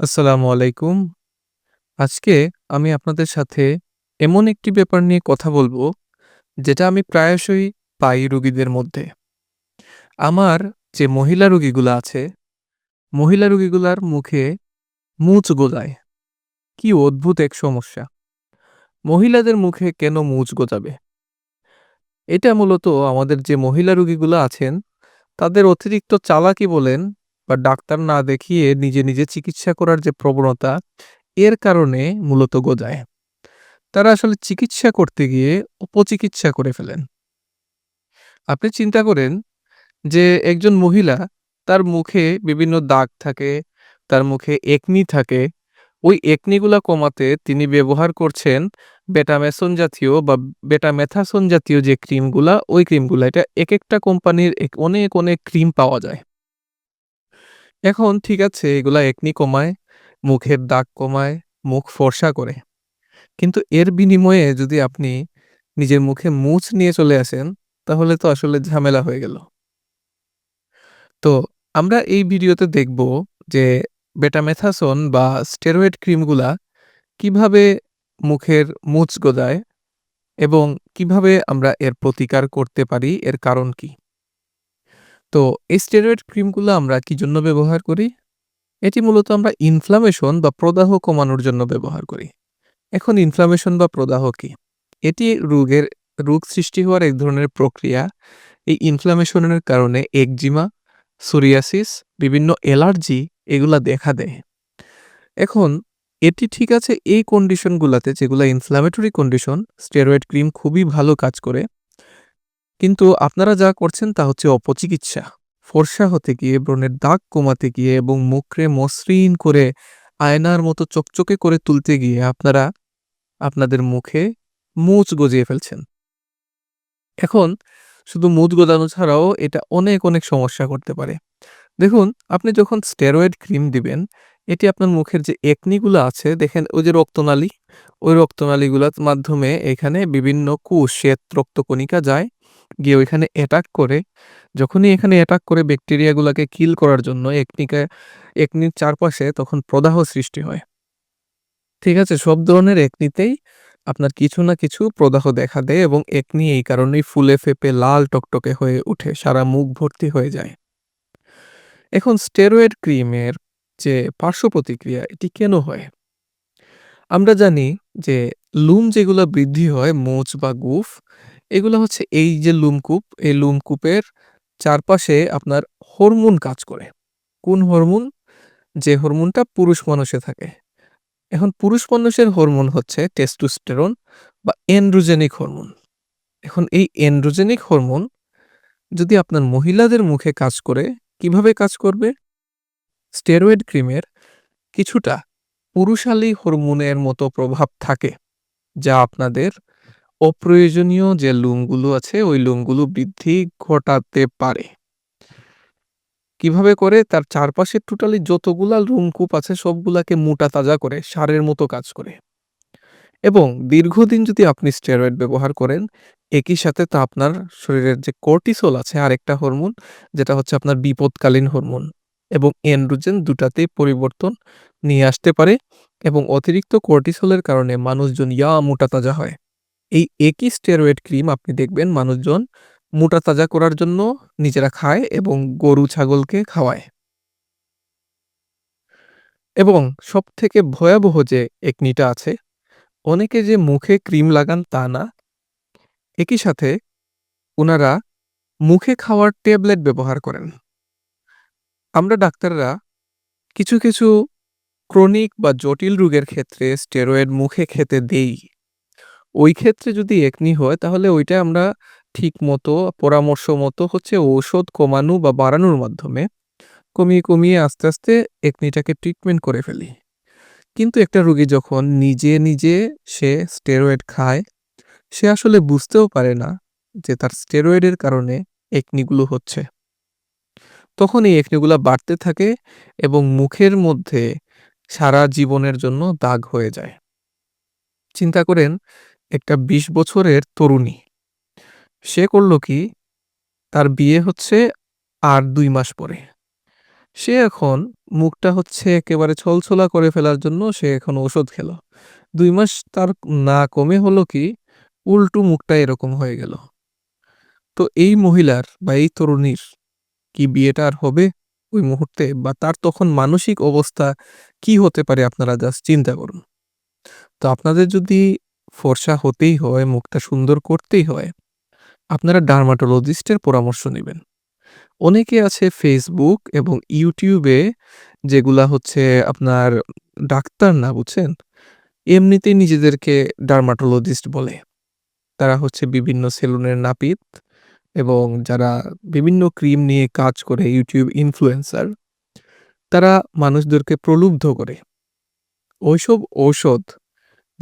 আসসালামু আলাইকুম। আজকে আমি আপনাদের সাথে এমন একটি ব্যাপার নিয়ে কথা বলব, যেটা আমি প্রায়শই পাই রুগীদের মধ্যে। আমার যে মহিলা রুগীগুলো আছে, মহিলা রোগীগুলার মুখে মুচ গজায়। কি অদ্ভুত এক সমস্যা! মহিলাদের মুখে কেন মুচ গজাবে? এটা মূলত আমাদের যে মহিলা রুগীগুলো আছেন, তাদের অতিরিক্ত চালাকি বলেন বা ডাক্তার না দেখিয়ে নিজে, নিজে চিকিৎসা করার যে প্রবণতা, এর কারণে মূলত গজায়। তারা আসলে চিকিৎসা করতে গিয়ে অপচিকিৎসা করে ফেলেন। আপনি চিন্তা করেন যে একজন মহিলা তার মুখে বিভিন্ন দাগ থাকে, তার মুখে একনি থাকে। ওই একনিগুলা কমাতে তিনি ব্যবহার করছেন বেটামেসন জাতীয় বা বেটামেথাসন জাতীয় যে ক্রিমগুলা, ওই ক্রিমগুলা। এটা এক একটা কোম্পানির অনেক, অনেক ক্রিম পাওয়া যায়। এখন ঠিক আছে এগুলা একনি কমায়, মুখের দাগ কমায়, মুখ ফর্সা করে। কিন্তু এর বিনিময়ে যদি আপনি নিজের মুখে মুছ নিয়ে চলে আসেন, তাহলে তো আসলে ঝামেলা হয়ে গেল। তো আমরা এই ভিডিওতে দেখব যে বেটামেথাসন বা স্টেরয়েড ক্রিমগুলা কীভাবে মুখের মুচ গজায় এবং কীভাবে আমরা এর প্রতিকার করতে পারি, এর কারণ কি? তো এই স্টেরয়েড ক্রিমগুলো আমরা কি জন্য ব্যবহার করি? এটি মূলত আমরা ইনফ্লামেশন বা প্রদাহ কমানোর জন্য ব্যবহার করি। এখন ইনফ্লামেশন বা প্রদাহ কি? এটি রোগের রোগ সৃষ্টি হওয়ার এক ধরনের প্রক্রিয়া। এই ইনফ্লামেশনের কারণে একজিমা, সোরিয়াসিস, বিভিন্ন অ্যালার্জি এগুলা দেখা দেয়। এখন এটি ঠিক আছে এই কন্ডিশনগুলোতে যেগুলা ইনফ্ল্যামেটরি কন্ডিশন, স্টেরয়েড ক্রিম খুবই ভালো কাজ করে। কিন্তু আপনারা যা করছেন তা হচ্ছে অপচিকিৎসা। ফর্সা হতে গিয়ে, ব্রণের দাগ কমাতে গিয়ে এবং মুখরে মসৃণ করে আয়নার মতো চকচকে করে তুলতে গিয়ে আপনারা আপনাদের মুখে মুচ গজিয়ে ফেলছেন। এখন শুধু মুচ গজানো ছাড়াও এটা অনেক, অনেক সমস্যা করতে পারে। দেখুন আপনি যখন স্টেরয়েড ক্রিম দিবেন, এটি আপনার মুখের যে একনিগুলো আছে দেখেন ওই যে রক্তনালী, ওই রক্তনালীগুলার মাধ্যমে এখানে বিভিন্ন কোষ, শ্বেত রক্তকণিকা যায়, গিয়ে ওইখানে অ্যাটাক করে। যখনই এখানে অ্যাটাক করে ব্যাকটেরিয়াগুলাকে কিল করার জন্য একনিকে একনির চারপাশে তখন প্রদাহ সৃষ্টি হয়। ঠিক আছে? সব ধরনের একনিতেই আপনার কিছু না কিছু প্রদাহ দেখা দেয় এবং একনি এই কারণেই ফুলে ফেঁপে লাল টকটকে হয়ে উঠে, সারা মুখ ভর্তি হয়ে যায়। এখন স্টেরয়েড ক্রিমের যে পার্শ্ব প্রতিক্রিয়া এটি কেন হয়? আমরা জানি যে লুম যেগুলা বৃদ্ধি হয় মুচ বা গুফ, এগুলা হচ্ছে এই যে লুমকূপ, এই লুমকূপের চারপাশে আপনার হরমোন কাজ করে। কোন হরমোন? যে হরমোনটা পুরুষ মানুষে থাকে। এখন পুরুষ মানুষের হরমোন হচ্ছে টেস্টোস্টেরন বা এন্ড্রোজেনিক হরমোন। এখন এই এন্ড্রোজেনিক হরমোন যদি আপনার মহিলাদের মুখে কাজ করে, কীভাবে কাজ করবে? স্টেরয়েড ক্রিমের কিছুটা পুরুষালী হরমোনের মতো প্রভাব থাকে, যা আপনাদের অপ্রয়োজনীয় যে লুমগুলো আছে ওই লুমগুলো বৃদ্ধি ঘটাতে পারে। কীভাবে করে? তার চারপাশে টোটালি যতগুলা লোমকূপ আছে সবগুলাকে মোটা-তাজা করে, সারের মতো কাজ করে। এবং দীর্ঘদিন যদি আপনি স্টেরয়েড ব্যবহার করেন, একই সাথে তা আপনার শরীরের যে কর্টিসল আছে আরেকটা হরমোন, যেটা হচ্ছে আপনার বিপদকালীন হরমোন এবং এন্ড্রোজেন দুটাতেই পরিবর্তন নিয়ে আসতে পারে এবং অতিরিক্ত কর্টিসলের কারণে মানুষজন ইয়া মোটা-তাজা হয়। এই একই স্টেরয়েড ক্রিম আপনি দেখবেন মানুষজন মোটা-তাজা করার জন্য নিজেরা খায় এবং গরু ছাগলকে খাওয়ায়। এবং সবথেকে ভয়াবহ যে একনিটা আছে, অনেকে যে মুখে ক্রিম লাগান তা না। একই সাথে ওনারা মুখে খাওয়ার ট্যাবলেট ব্যবহার করেন। আমরা ডাক্তাররা কিছু, কিছু ক্রনিক বা জটিল রোগের ক্ষেত্রে স্টেরয়েড মুখে খেতে দেই। ওই ক্ষেত্রে যদি একনি হয় তাহলে ওইটা আমরা ঠিকমতো পরামর্শ মতো হচ্ছে ঔষধ কমানো বা বাড়ানোর মাধ্যমে কমিয়ে, কমিয়ে আস্তে, আস্তে একনিটাকে ট্রিটমেন্ট করে ফেলি। কিন্তু একটা রোগী যখন নিজে, নিজে সে স্টেরয়েড খায়, সে আসলে বুঝতেও পারে না যে তার স্টেরয়েডের কারণে একনিগুলো হচ্ছে। তখন এই একনিগুলো বাড়তে থাকে এবং মুখের মধ্যে সারা জীবনের জন্য দাগ হয়ে যায়। চিন্তা করেন একটা ২০ বছরের তরুণী। সে করল কি? তার বিয়ে হচ্ছে আর দুই মাস পরে। সে এখন মুখটা হচ্ছে একেবারে ছলছলা করে ফেলার জন্য সে এখন ওষুধ খেল। দুই মাস তার না কমে হলো কি, উল্টো মুখটা এরকম হয়ে গেল। তো এই মহিলার বা এই তরুণীর কি বিয়েটা আর হবে ওই মুহূর্তে? বা তার তখন মানসিক অবস্থা কি হতে পারে আপনারা জাস্ট চিন্তা করুন। তো আপনাদের যদি ফর্সা হতেই হয়, মুখটা সুন্দর করতেই হয়, আপনারা ডার্মাটোলজিস্টের পরামর্শ নেবেন অনেকে আছে ফেসবুক এবং ইউটিউবে যেগুলা হচ্ছে আপনার ডাক্তার না বুঝছেন? এমনিতেই নিজেদেরকে ডার্মাটোলজিস্ট বলে। তারা হচ্ছে বিভিন্ন সেলুনের নাপিত এবং যারা বিভিন্ন ক্রিম নিয়ে কাজ করে ইউটিউব ইনফ্লুয়েন্সার, তারা মানুষদেরকে প্রলুব্ধ করে। ওইসব ঔষধ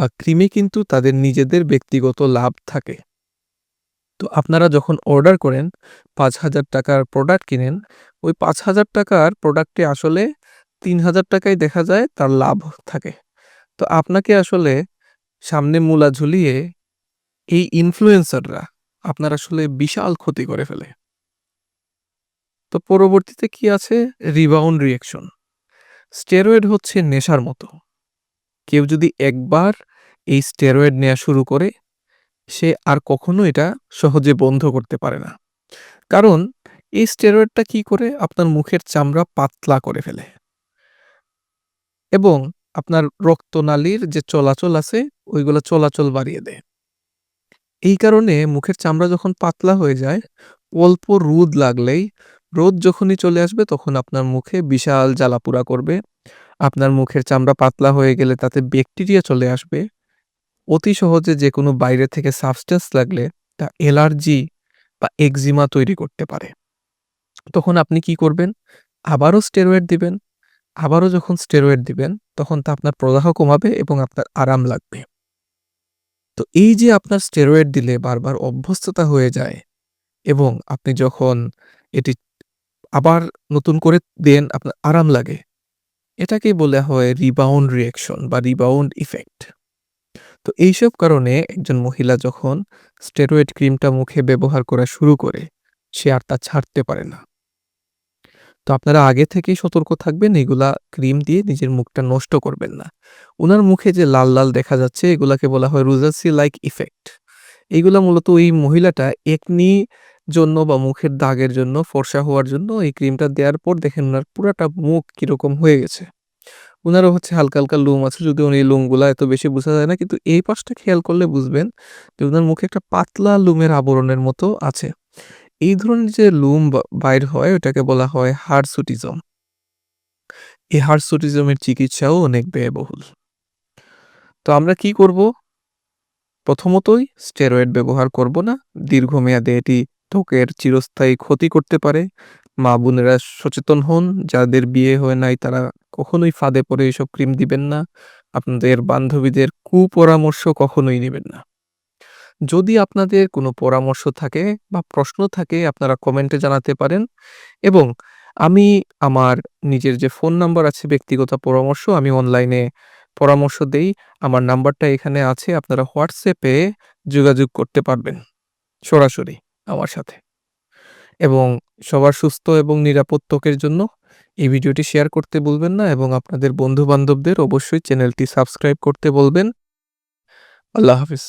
বা ক্রিমে কিন্তু তাদের নিজেদের ব্যক্তিগত লাভ থাকে। তো আপনারা যখন অর্ডার করেন পাঁচ হাজার টাকার প্রোডাক্ট কিনেন, ওই পাঁচ হাজার টাকার প্রোডাক্টে আসলে তিন হাজার টাকায় দেখা যায় তার লাভ থাকে। তো আপনাকে আসলে সামনে মূলা ঝুলিয়ে এই ইনফ্লুয়েন্সাররা আপনার আসলে বিশাল ক্ষতি করে ফেলে। তো পরবর্তীতে কি আছে? Rebound reaction. স্টেরয়েড হচ্ছে নেশার মতো। কেউ যদি একবার এই স্টেরয়েড নেওয়া শুরু করে, সে আর কখনো এটা সহজে বন্ধ করতে পারে না। কারণ এই স্টেরয়েডটা কি করে? আপনার মুখের চামড়া পাতলা করে ফেলে। এবং আপনার রক্তনালীর যে চলাচল আছে, ওইগুলো চলাচল বাড়িয়ে দেয়। এই কারণে মুখের চামড়া যখন পাতলা হয়ে যায়, অল্প রোদ লাগলেই, রোদ যখনই চলে আসবে তখন আপনার মুখে বিশাল জ্বালাপুড়া করবে। আপনার মুখের চামড়া পাতলা হয়ে গেলে তাতে ব্যাকটেরিয়া চলে আসবে। অতি সহজে যেকোনো বাইরে থেকে সাবস্টেন্স লাগলে তা অ্যালার্জি বা একজিমা তৈরি করতে পারে। তখন আপনি কি করবেন? আবারও স্টেরয়েড দিবেন। আবারও যখন স্টেরয়েড দিবেন, তখন তা আপনার প্রদাহ কমাবে এবং আপনার আরাম লাগবে। তো এই যে আপনার স্টেরয়েড দিলে বারবার অভ্যস্ততা হয়ে যায় এবং আপনি যখন এটি আবার নতুন করে দেন আপনার আরাম লাগে। এটাকেই বলা হয় রিবাউন্ড রিঅ্যাকশন বা রিবাউন্ড ইফেক্ট। তো এইসব কারণে একজন মহিলা যখন স্টেরয়েড ক্রিমটা মুখে ব্যবহার করা শুরু করে, সে আর তা ছাড়তে পারে না। তো আপনারা আগে থেকেই সতর্ক থাকবেন এগুলা ক্রিম দিয়ে নিজের মুখটা নষ্ট করবেন না। ওনার মুখে যে লাল, লাল দেখা যাচ্ছে এগুলাকে বলা হয় রোজাসি লাইক ইফেক্ট। এগুলা মূলত এই মহিলাটা একনি জন্য বা মুখের দাগের জন্য, ফর্সা হওয়ার জন্য এই ক্রিমটা দেওয়ার পর দেখেন ওনার পুরাটা মুখ কীরকম হয়ে গেছে। উনারও হচ্ছে হালকা, হালকা লোম আছে যদিও উনি লোমগুলা এত বেশি বোঝা যায় না কিন্তু এই পাশটা খেয়াল করলে বুঝবেন যে ওনার মুখে একটা পাতলা লোমের আবরণের মতো আছে। এই ধরনের যে লোম বাইর হয় ওটাকে বলা হয় হার্সুটিজম। এই হার্সুটিজমের চিকিৎসাও অনেক ব্যয়বহুল। তো আমরা কি করব? প্রথমতই স্টেরয়েড ব্যবহার করব না। দীর্ঘমেয়াদে এটি ত্বকের চিরস্থায়ী ক্ষতি করতে পারে। মা-বোনেরা সচেতন হন। যাদের বিয়ে হয় নাই, তারা কখনোই ফাঁদে পড়ে এসব ক্রিম দিবেন না। আপনাদের বান্ধবীদের কুপরামর্শ কখনোই নেবেন না। যদি আপনাদের কোনো পরামর্শ থাকে বা প্রশ্ন থাকে, আপনারা কমেন্টে জানাতে পারেন এবং আমি আমার নিজের যে ফোন নাম্বার আছে, ব্যক্তিগত পরামর্শ, আমি অনলাইনে পরামর্শ দেই। আমার নাম্বারটা এখানে আছে। আপনারা হোয়াটসঅ্যাপে যোগাযোগ করতে পারবেন সরাসরি আমার সাথে। এবং সবার সুস্থ এবং নিরাপদ ত্বকের জন্য এই ভিডিওটি শেয়ার করতে বলবেন না এবং আপনাদের বন্ধু-বান্ধবদের অবশ্যই চ্যানেলটি সাবস্ক্রাইব করতে বলবেন। আল্লাহ হাফেজ।